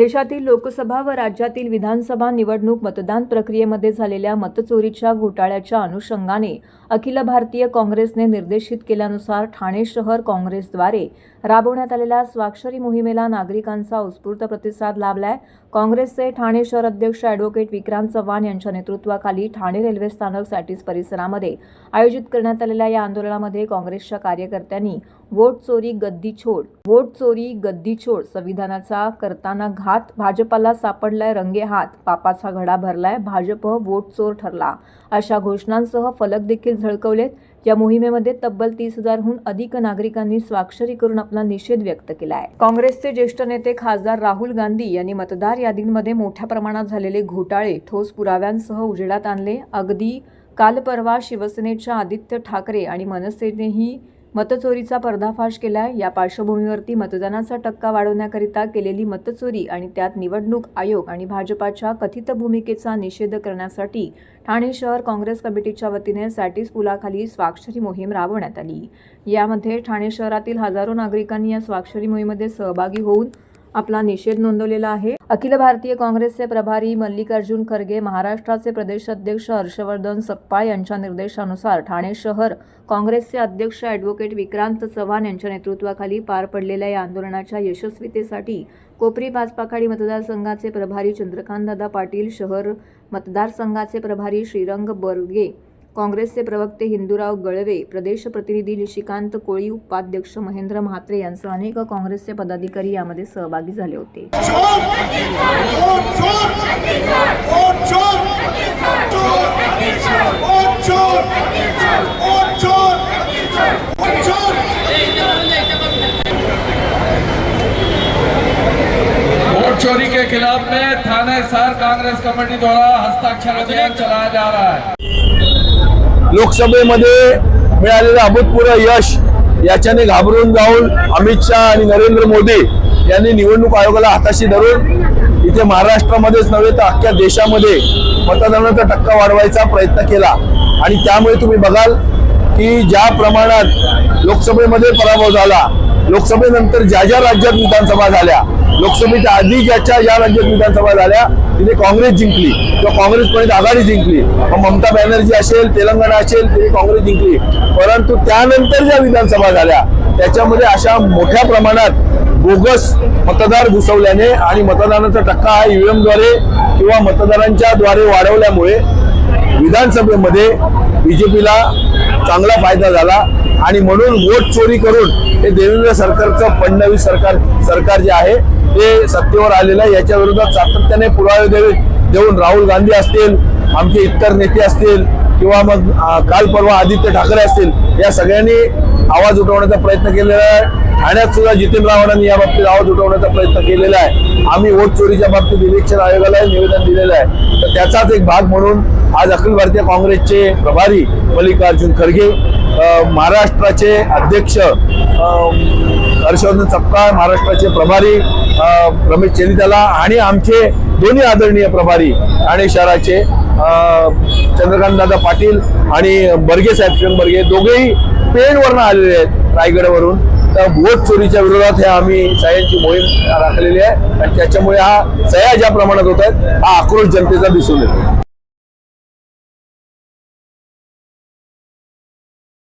देशातील लोकसभा व राज्यातील विधानसभा निवडणूक मतदान प्रक्रियेमध्ये झालेल्या मतचोरीच्या घोटाळ्याच्या अनुषंगाने अखिल भारतीय काँग्रेसने निर्देशित केल्यानुसार ठाणे शहर काँग्रेसद्वारे राबवण्यात आलेल्या स्वाक्षरी मोहिमेला नागरिकांचा उत्स्फूर्त प्रतिसाद लाभलाय. काँग्रेसचे ठाणे शहर अध्यक्ष अॅडव्होकेट विक्रांत चव्हाण यांच्या नेतृत्वाखाली ठाणे रेल्वे स्थानक सॅटिस परिसरामध्ये आयोजित करण्यात आलेल्या या आंदोलनामध्ये काँग्रेसच्या कार्यकर्त्यांनी वोट चोरी गद्दी छोड वोट चोरी गद्दी छोड संविधानाचा करताना हात भाजपाला सापडलाय रंगे हात. पापाचा घडा भरलाय भाजप वोट चोर ठरला. अशा घोषणांसह फलक देखील झळकवलेत. या मोहिमेमध्ये तब्बल तीस हजारहून अधिक नागरिकांनी स्वाक्षरी करून आपला निषेध व्यक्त केला आहे काँग्रेसचे ज्येष्ठ नेते खासदार राहुल गांधी यांनी मतदार यादींमध्ये मोठ्या प्रमाणात झालेले घोटाळे ठोस पुराव्यांसह उजेडात आणले. अगदी काल परवा शिवसेनेच्या आदित्य ठाकरे आणि मनसेनेही मतचोरीचा पर्दाफाश केला या पार्श्वभूमीवरती मतदानाचा टक्का वाढवण्याकरिता केलेली मतचोरी आणि त्यात निवडणूक आयोग आणि भाजपाच्या कथित भूमिकेचा निषेध करण्यासाठी ठाणे शहर काँग्रेस कमिटीच्या वतीने सॅटिस पुलाखाली स्वाक्षरी मोहीम राबवण्यात आली. यामध्ये ठाणे शहरातील हजारो नागरिकांनी या स्वाक्षरी मोहिमेमध्ये सहभागी होऊन आपला निषेध नोंदवलेला आहे. अखिल भारतीय काँग्रेसचे प्रभारी मल्लिकार्जुन खरगे महाराष्ट्राचे प्रदेश अध्यक्ष हर्षवर्धन सप्पाळ यांच्या निर्देशानुसार ठाणे शहर काँग्रेसचे अध्यक्ष ॲडव्होकेट विक्रांत चव्हाण यांच्या नेतृत्वाखाली पार पडलेल्या या आंदोलनाच्या यशस्वीतेसाठी कोपरी पाचपाखाडी मतदारसंघाचे प्रभारी चंद्रकांतदादा पाटील शहर मतदारसंघाचे प्रभारी श्रीरंग बर्गे काँग्रेसचे प्रवक्ते हिंदूराव गळवे प्रदेश प्रतिनिधी निशिकांत कोळी उपाध्यक्ष महेंद्र म्हात्रे यांसह अनेक काँग्रेसचे पदाधिकारी यामध्ये सहभागी झाले होते. चोरी के खिलाफ में थाने शहर कांग्रेस कमेटी द्वारा हस्ताक्षर अभियान चलाया जा रहा है। लोकसभेमध्ये मिळालेलं अभूतपूर्व यश याच्याने घाबरून जाऊन अमित शहा आणि नरेंद्र मोदी यांनी निवडणूक आयोगाला हाताशी धरून इथे महाराष्ट्रामध्येच नव्हे तर अख्ख्या देशामध्ये मतदानाचा टक्का वाढवायचा प्रयत्न केला. आणि त्यामुळे तुम्ही बघाल की ज्या प्रमाणात लोकसभेमध्ये पराभव झाला लोकसभेनंतर ज्या ज्या राज्यात विधानसभा झाल्या लोकसभेच्या आधी ज्याच्या ज्या राज्यात विधानसभा झाल्या तिथे काँग्रेस जिंकली. किंवा काँग्रेस आघाडी जिंकली. मग ममता बॅनर्जी असेल तेलंगणा असेल तिथे काँग्रेस जिंकली. परंतु त्यानंतर ज्या विधानसभा झाल्या त्याच्यामध्ये अशा मोठ्या प्रमाणात बोगस मतदार घुसवल्याने आणि मतदानाचा टक्का हा ईव्हीएमद्वारे किंवा मतदारांच्या द्वारे वाढवल्यामुळे विधानसभेमध्ये बीजेपीला चांगला फायदा झाला. आणि म्हणून वोट चोरी करून हे देवेंद्र सरकारचं फडणवीस सरकार सरकार जे आहे ते सत्तेवर आलेलं आहे. याच्या विरोधात सातत्याने पुरावे देवे देऊन राहुल गांधी असतील आमचे इतर नेते असतील किंवा मग काल परवा आदित्य ठाकरे असतील या सगळ्यांनी आवाज उठवण्याचा प्रयत्न केलेला आहे. ठाण्यात सुद्धा जितीन रावणांनी या बाबतीत आवाज उठवण्याचा प्रयत्न केलेला आहे. आम्ही वोट चोरीच्या बाबतीत इलेक्शन आयोगाला निवेदन दिलेलं आहे. तर त्याचाच एक भाग म्हणून आज अखिल भारतीय काँग्रेसचे प्रभारी मल्लिकार्जुन खरगे महाराष्ट्राचे अध्यक्ष हर्षवर्धन सपकाळ महाराष्ट्राचे प्रभारी रमेश चेनिताला आणि आमचे दोन्ही आदरणीय प्रभारी ठाणे शहराचे चंद्रकांत दादा पाटील आणि बर्गे साहेब शिवम बर्गे दोघेही पेणवरनं आलेले आहेत रायगडवरून. तर वोट चोरीच्या विरोधात हे आम्ही सह्यांची मोहीम राखलेली आहे आणि त्याच्यामुळे हा सह्या ज्या प्रमाणात होत आहेत हा आक्रोश जनतेचा दिसून येतो.